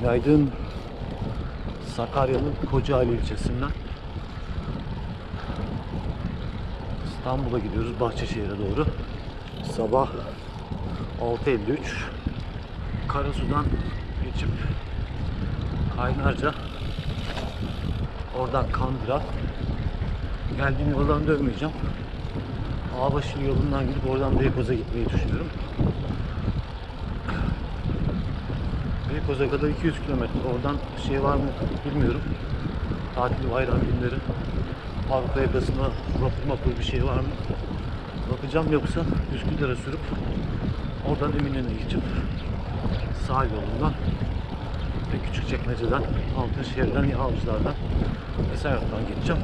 Günaydın. Sakarya'nın Kocaeli ilçesinden İstanbul'a gidiyoruz Bahçeşehir'e doğru. Sabah 6.53 Karasu'dan geçip Kaynarca oradan Kandıra geldiğim yoldan dönmeyeceğim. Ağbaşı yolundan gidip oradan Beykoz'a gitmeyi düşünüyorum. Beykoz'a kadar 200 kilometre. Oradan şey var mı bilmiyorum. Tatil bayram günleri. Avrupa yakasına vapur mapur bir şey var mı? Bakacağım yoksa Üsküdar'a sürüp oradan Eminönü'ne geçip sahil yolundan ve Küçükçekmece'den, Altınşehir'den ya Avcılar'dan Esenyurt'tan geçeceğim.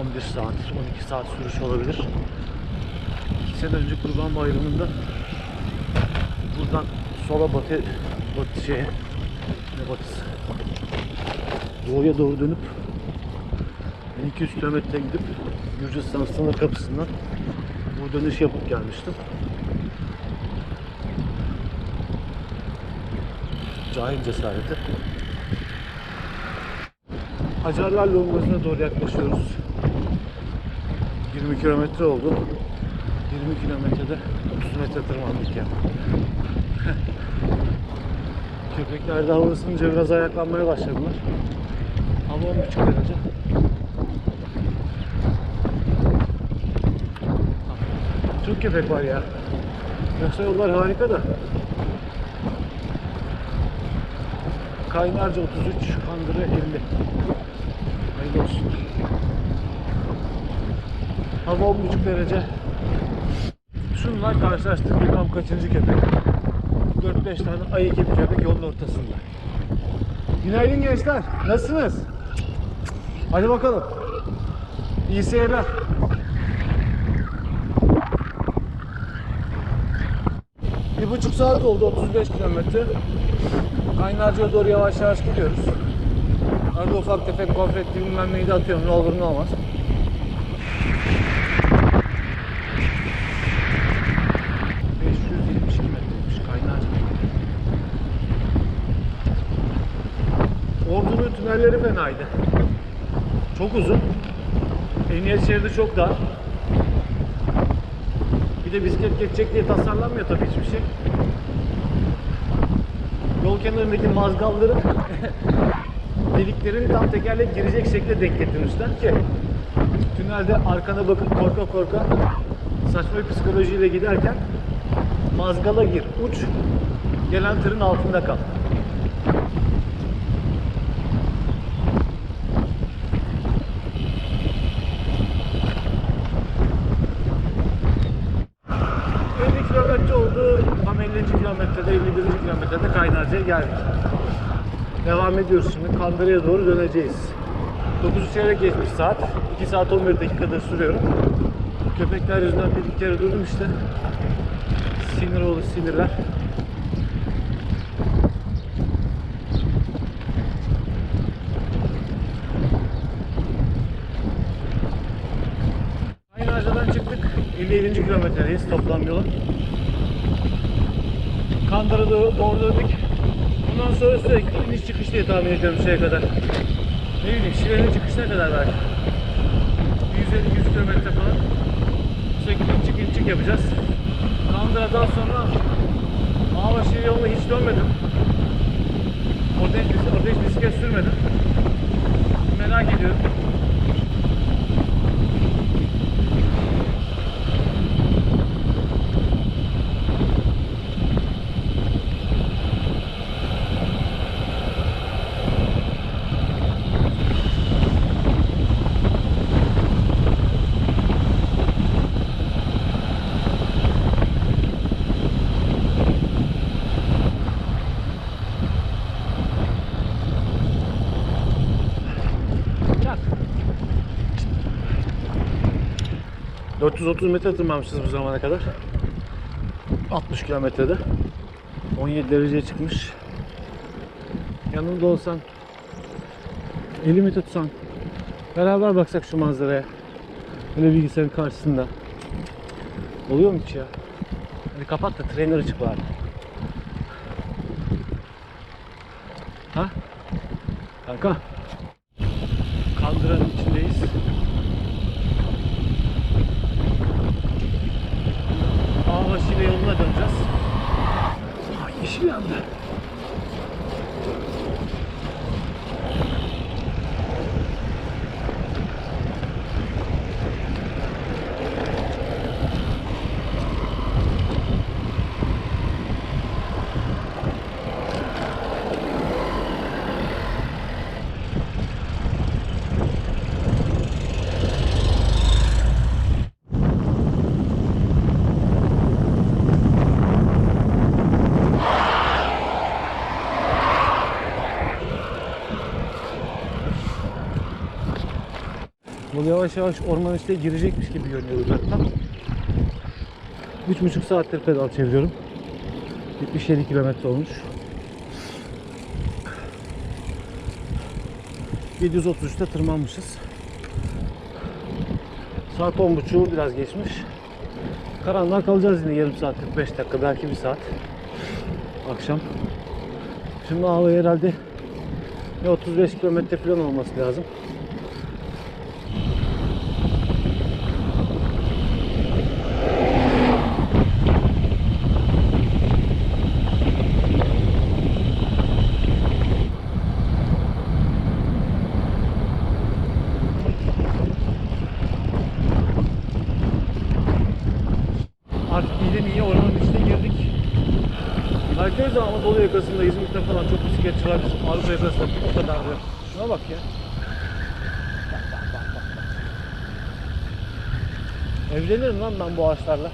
11 saat, 12 saat sürüş olabilir. 2 sene önce Kurban Bayramı'nda buradan sola batı, batı şeye, ne batısı, doğuya doğru dönüp 1200 kilometre gidip Gürcistan sınır kapısından bu dönüş yapıp gelmiştim. Cahil cesareti. Hacerler Longozu'na doğru yaklaşıyoruz. 20 kilometre oldu. 20 kilometrede 30 metre tırmandık ya. Köpekler de hava ısınınca biraz ayaklanmaya başladılar. Hava 10.5 derece. Çok köpek var ya. Yoksa yollar harika da. Kaynarca 33, Kandıra 50. Hayırlı olsun. Hava 10.5 derece. Şunlar karşılaştığım bilmem kaçıncı köpek. 4-5 tane ayı gibi yolun ortasında. Günaydın gençler. Nasılsınız? Hadi bakalım. İyi seyirler. Bir buçuk saat oldu 35 kilometre. Kaynarca'ya doğru yavaş yavaş gidiyoruz. Arada ufak tefek konfet bilmem neyi de atıyorum ne olur ne olmaz. Uzun. Emniyet şeridi çok dar. Bir de bisiklet geçecek diye tasarlanmıyor tabii hiçbir şey. Yol kenarındaki mazgalların deliklerini tam tekerlek girecek şekilde denk getirmişler ki tünelde arkana bakıp korka korka saçma bir psikolojiyle giderken mazgala gir, uç, gelen tırın altında kal. ...50 kilometre oldu. Tam 50. kilometrede, 51. kilometrede Kaynarca'ya geldik. Devam ediyoruz şimdi. Kandıra'ya doğru döneceğiz. 9 çeyrek geçmiş saat. 2 saat 11 dakikada sürüyorum. Köpekler yüzünden bir iki kere durdum işte. Sinir oldu sinirler. Kaynarca'dan çıktık. 57. kilometredeyiz toplam yolun. Kandıra'da doğru döndük. Bundan sonra sürekli iniş çıkış diye tahmin ediyorum şeye kadar. Ne bileyim Şile'nin çıkışına kadar belki. 150-100 kilometre falan. Sürekli in çık in çık yapacağız. Kandıra'dan sonra Ağbaşı yoluna hiç dönmedim. Orada hiç, orada hiç bisiklet sürmedim. Merak ediyorum. 430 metre tırmanmışız bu zamana kadar. 60 kilometrede. 17 dereceye çıkmış. Yanımda olsan elimi tutsan beraber baksak şu manzaraya. Böyle bilgisayarın karşısında. Oluyor mu hiç ya? Hadi kapat da trainer çık bari. Ha? Kanka. Kandıranın içindeyiz. Ağbaşı ile yoluna döneceğiz. Ay yeşil yandı. Bu yavaş yavaş orman içine girecekmiş gibi görünüyor uzaktan. Üç buçuk saattir pedal çeviriyorum. 77 kilometre olmuş. 733'te tırmanmışız. Saat 10.30'u biraz geçmiş. Karanlığa kalacağız yine yarım saat 45 dakika belki bir saat. Akşam. Şimdi hava herhalde bir 35 kilometre falan olması lazım. Artık iyice niye oranın içine girdik. Herkes de Anadolu yakasında, İzmir'de falan çok bisikletçi var. Bizim Avrupa yakasında o kadar da. Şuna bak ya. Bak, bak, bak, bak. Evlenirim lan ben bu ağaçlarla.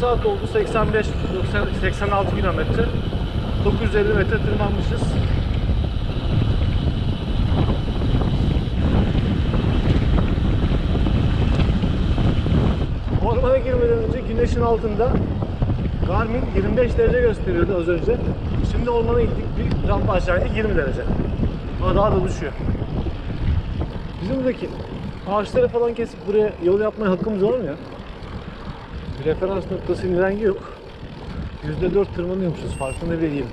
Saat oldu 85 90 86 kilometre 950 metre tırmanmışız. Ormana girmeden önce güneşin altında Garmin 25 derece gösteriyordu az önce. Şimdi ormana gittik bir rampa aşağı indik 20 derece. Ama daha da düşüyor. Bizim buradaki ağaçları falan kesip buraya yol yapmaya hakkımız var mı ya? Referans noktası rengi yok. %4 tırmanıyormuşuz farkında bile değilim.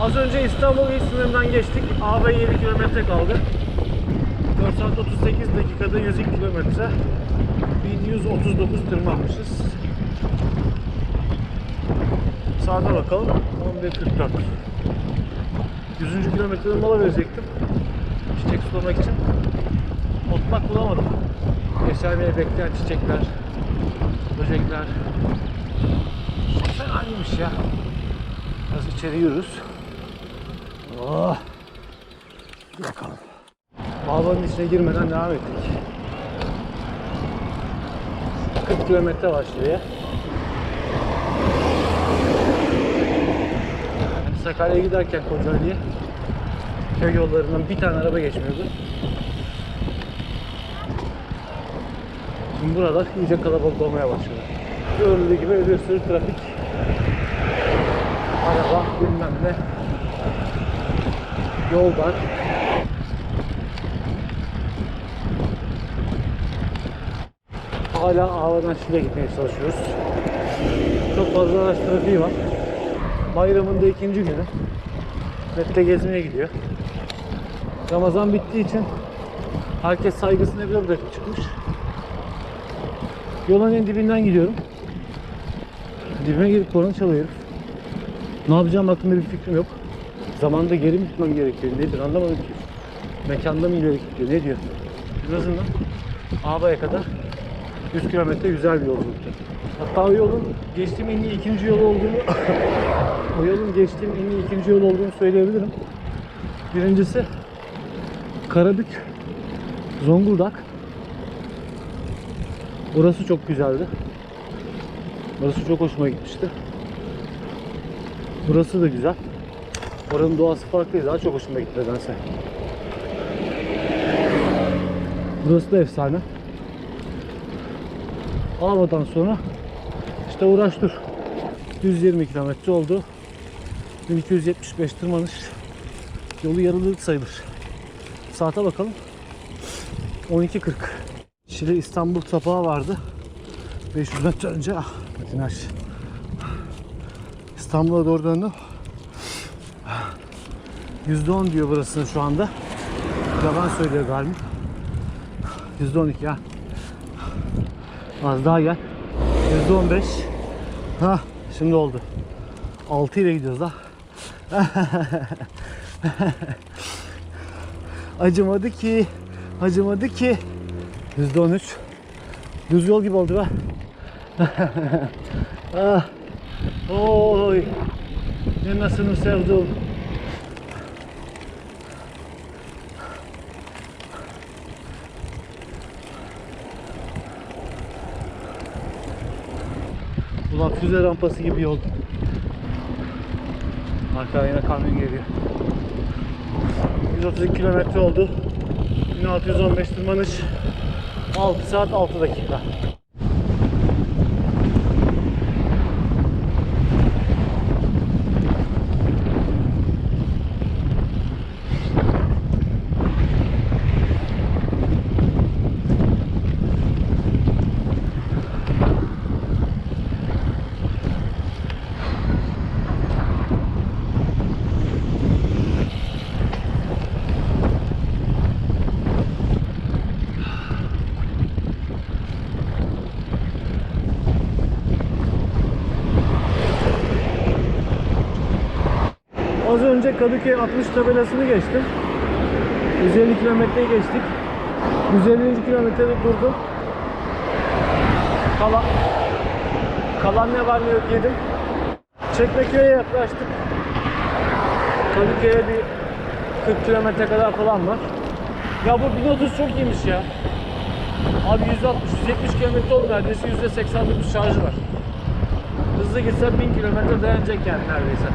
Az önce İstanbul il sınırından geçtik. AB 7 kilometre kaldı. 4 saat 38 dakikada 102 kilometre. 1139 tırmanmışız. Saate bakalım. 11.44. 100. kilometrede mola verecektim. Çiçek sulamak için. Otlak bulamadım. Yeşermeye bekleyen çiçekler, böcekler. Fena değilmiş ya. Biraz içeri yürürüz. Oh. Bakalım. Bağbanın içine girmeden devam ettik. 40 kilometre var şuraya. Hani Sakarya'ya giderken Kocaeli'ye köy yollarından bir tane araba geçmiyordu. Şimdi buralar iyice kalabalık olmaya başladı. Görüldüğü gibi bir sürü trafik. Araba bilmem ne. Yol var. Hala Ağla'dan Şile gitmeye çalışıyoruz. Çok fazla araç trafiği var. Bayramın da ikinci günü. Mette gezmeye gidiyor. Ramazan bittiği için herkes saygısını evine bırakıp çıkmış. Yolun en dibinden gidiyorum. Dibine girip korna çalıyorum. Ne yapacağım hakkında bir fikrim yok. Zamanda geri mi gitmem gerekiyor? Nedir anlamadım ki. Mekanda mı ileri gidiyor? Ne diyor? En azından Ağabey'e kadar 100 kilometre güzel bir yolculuktu. Hatta o yolun geçtiğim en iyi ikinci yol olduğunu o yolun geçtiğim en iyi ikinci yol olduğunu söyleyebilirim. Birincisi Karabük Zonguldak Burası çok güzeldi. Burası çok hoşuma gitmişti. Burası da güzel. Oranın doğası farklıydı. Daha çok hoşuma gitti nedense. Burası da efsane. Ava'dan sonra işte uğraş dur. 120 kilometre oldu. 1275 tırmanış. Yolu yarılı sayılır. Saate bakalım. 12.40. Şile İstanbul sapağı vardı. 500 metre önce ah, patinaj. İstanbul'a doğru döndüm. %10 diyor burasının şu anda. Yalan söylüyor galiba. %12 ya. Az daha gel. %15. Ha, şimdi oldu. 6 ile gidiyoruz da. acımadı ki. Acımadı ki. %13. Düz yol gibi oldu be. ah. Oy. Ne nasılım sevdim. Füze rampası gibi yol. Arkadan yine kamyon geliyor. 132 kilometre oldu. 1615 tırmanış. 6 saat 6 dakika. Az önce Kadıköy 60 tabelasını geçtim. 150 kilometreyi geçtik. 150. kilometrede durdum. Kalan, kalan ne var ne yok yedim. Çekmeköy'e yaklaştık. Kadıköy'e bir 40 kilometre kadar falan var. Ya bu 1030 çok iyiymiş ya. Abi 160-170 kilometre oldu neredeyse %89 şarjı var. Hızlı gitse 1000 kilometre dayanacak yani neredeyse.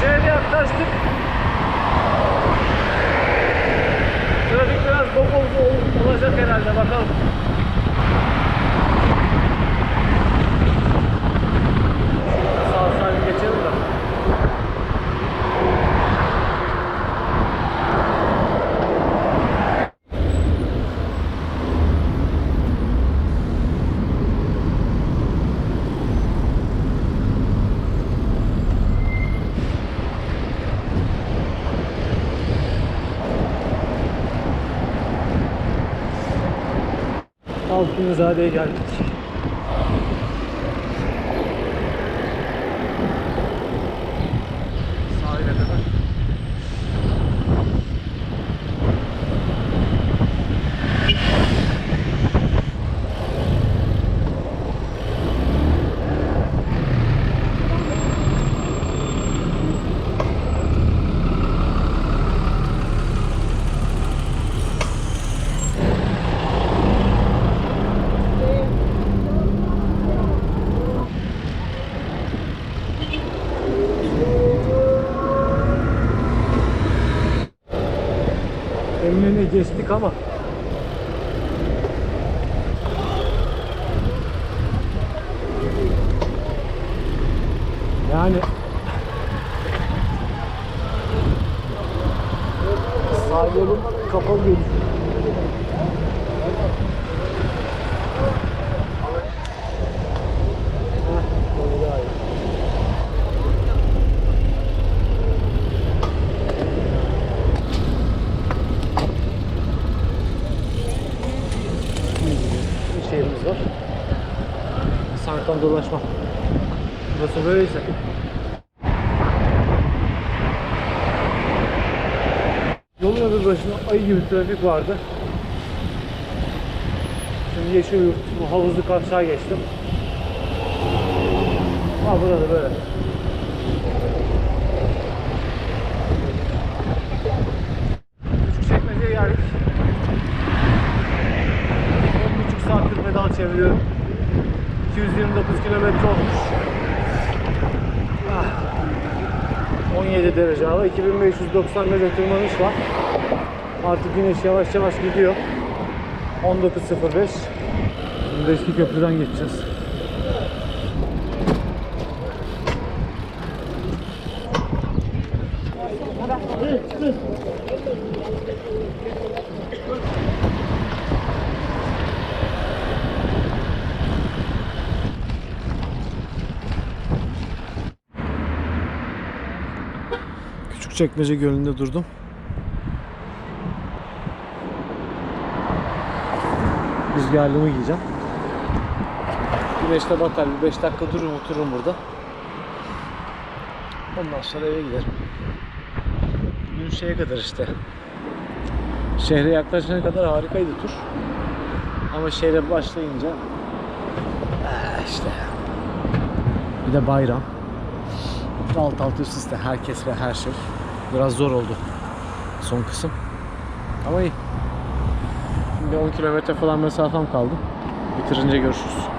Şehre yaklaştık. Trafik biraz bol bol olacak herhalde bakalım. Sağ salim geçelim de. Altınzade'ye geldik. Geçtik ama yani yolum kapalı değil. Heh, böyle daha iyi. bir şehrimiz var. Sankan dolaşma. Burası böyleyse. Yolun öbür başında ayı gibi trafik vardı. Şimdi Yeşilyurt, bu havuzluk aşağı geçtim. Ha burada böyle. Küçükçekmece'ye geldik. 10,5 saattir pedal çeviriyorum. 229 kilometre olmuş. Ah. 17 derece hava, 2590 metre tırmanış var. Artık güneş yavaş yavaş gidiyor. 19.05. Şimdi eski köprüden geçeceğiz. Küçükçekmece Gölü'nde durdum. Rüzgarlığımı giyeceğim. Güneşte batar bir 5 dakika dururum otururum burada. Ondan sonra eve giderim. Gün şeye kadar işte. Şehre yaklaşana kadar harikaydı tur. Ama şehre başlayınca eh, işte bir de bayram. Alt alt üst üste herkes ve her şey. Biraz zor oldu son kısım. Ama iyi. Şimdi 10 kilometre falan mesafem kaldı. Bitirince görüşürüz.